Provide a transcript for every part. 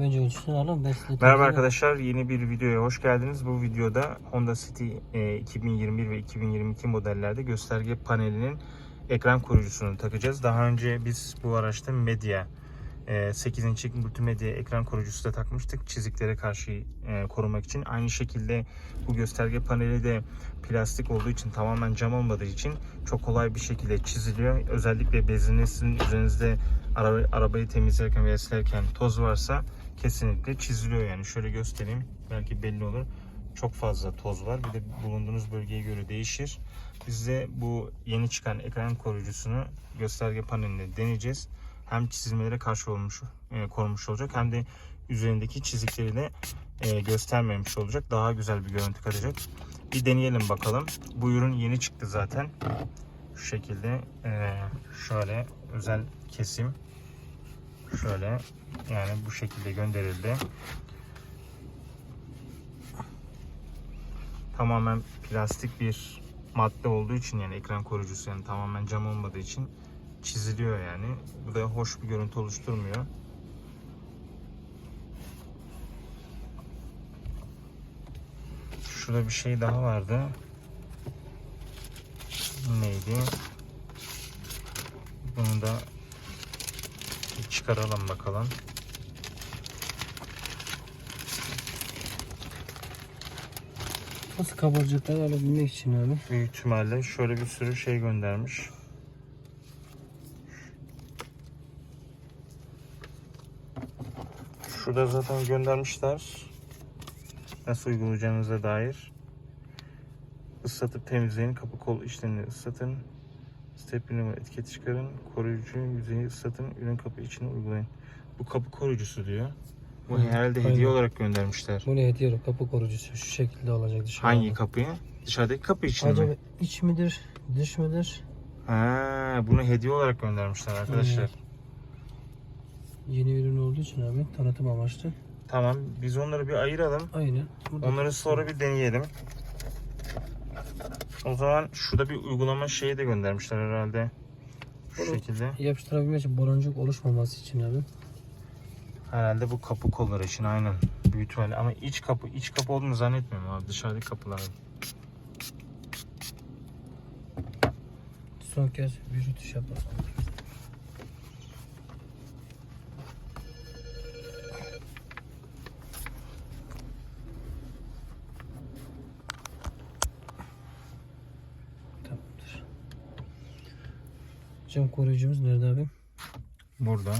Önce ölçüsünü alalım. Merhaba arkadaşlar yeni bir videoya hoş geldiniz. Bu videoda Honda City e, 2021 ve 2022 modellerde gösterge panelinin ekran koruyucusunu takacağız. Daha önce biz bu araçta Media e, 8 inçlik multimedya ekran koruyucusu da takmıştık çiziklere karşı e, korumak için. Aynı şekilde bu gösterge paneli de plastik olduğu için tamamen cam olmadığı için çok kolay bir şekilde çiziliyor. Özellikle bezinizin üzerinizde ara- arabayı temizlerken veya silerken toz varsa kesinlikle çiziliyor yani. Şöyle göstereyim. Belki belli olur. Çok fazla toz var. Bir de bulunduğunuz bölgeye göre değişir. Biz de bu yeni çıkan ekran koruyucusunu gösterge panelinde deneyeceğiz. Hem çizilmelere karşı olmuş, e, korumuş olacak hem de üzerindeki çizikleri de e, göstermemiş olacak. Daha güzel bir görüntü katacak. Bir deneyelim bakalım. Bu ürün yeni çıktı zaten. Şu şekilde e, şöyle özel kesim şöyle yani bu şekilde gönderildi. Tamamen plastik bir madde olduğu için yani ekran koruyucusu yani tamamen cam olmadığı için çiziliyor yani. Bu da hoş bir görüntü oluşturmuyor. Şurada bir şey daha vardı. Neydi? Bunu da çıkaralım bakalım. Nasıl kabarcıkları alabilmek için abi. Büyük ihtimalle şöyle bir sürü şey göndermiş. Şurada zaten göndermişler. Nasıl uygulayacağınıza dair. Islatıp temizleyin. Kapı kol işlemini ıslatın. Step ürünü etiketi çıkarın. Koruyucu yüzeyi ıslatın. Ürün kapı içine uygulayın. Bu kapı koruyucusu diyor. Bu Hı, herhalde aynen. hediye olarak göndermişler. Bu ne hediye yok. Kapı koruyucusu. Şu şekilde olacak dışarıda. Hangi kapıyı? Dışarıdaki kapı için Acaba mi? iç midir? Dış mıdır? Ha, bunu hediye olarak göndermişler arkadaşlar. Yeni ürün olduğu için abi tanıtım amaçlı. Tamam, biz onları bir ayıralım. Aynen. Burada Onları sonra bir deneyelim. O zaman şurada bir uygulama şeyi de göndermişler herhalde. Şu Bunu- şekilde. yapıştırabilmek için baloncuk oluşmaması için abi. Herhalde bu kapı kolları için aynen. Büyük ihtimalle ama iç kapı, iç kapı olduğunu zannetmiyorum abi. Dışarıdaki kapılar. Son kez bir rütüş yapalım. Cam koruyucumuz nerede abi? Burada.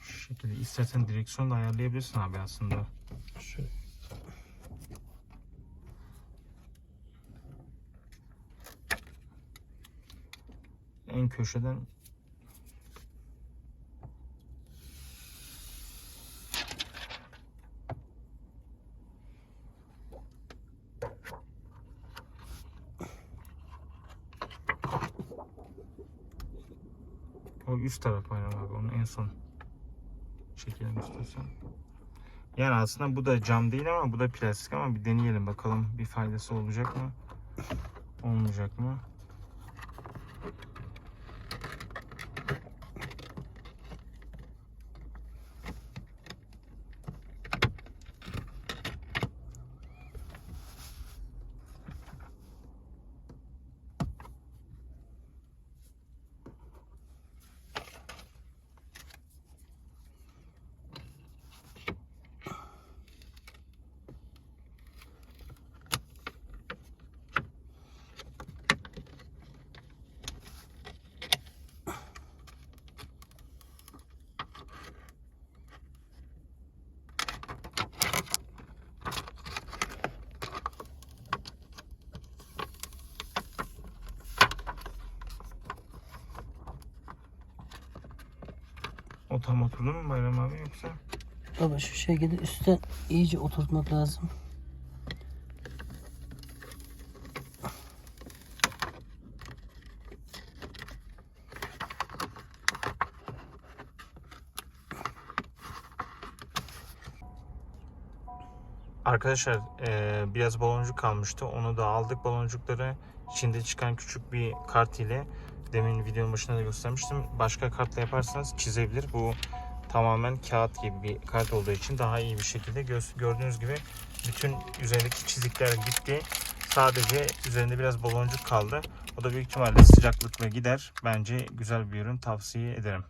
Şu şekilde istersen direksiyonu da ayarlayabilirsin abi aslında. Şöyle. En köşeden O üst taraf aynen abi onu en son çekelim istiyorsan. Yani aslında bu da cam değil ama bu da plastik ama bir deneyelim bakalım bir faydası olacak mı? Olmayacak mı? O tam oturdu mu Bayram abi yoksa? Baba şu şekilde üstten iyice oturtmak lazım. Arkadaşlar eee, biraz baloncuk kalmıştı. Onu da aldık baloncukları. İçinde çıkan küçük bir kart ile demin videonun başında da göstermiştim. Başka kartla yaparsanız çizebilir. Bu tamamen kağıt gibi bir kart olduğu için daha iyi bir şekilde gö- gördüğünüz gibi bütün üzerindeki çizikler gitti. Sadece üzerinde biraz baloncuk kaldı. O da büyük ihtimalle sıcaklıkla gider. Bence güzel bir ürün tavsiye ederim.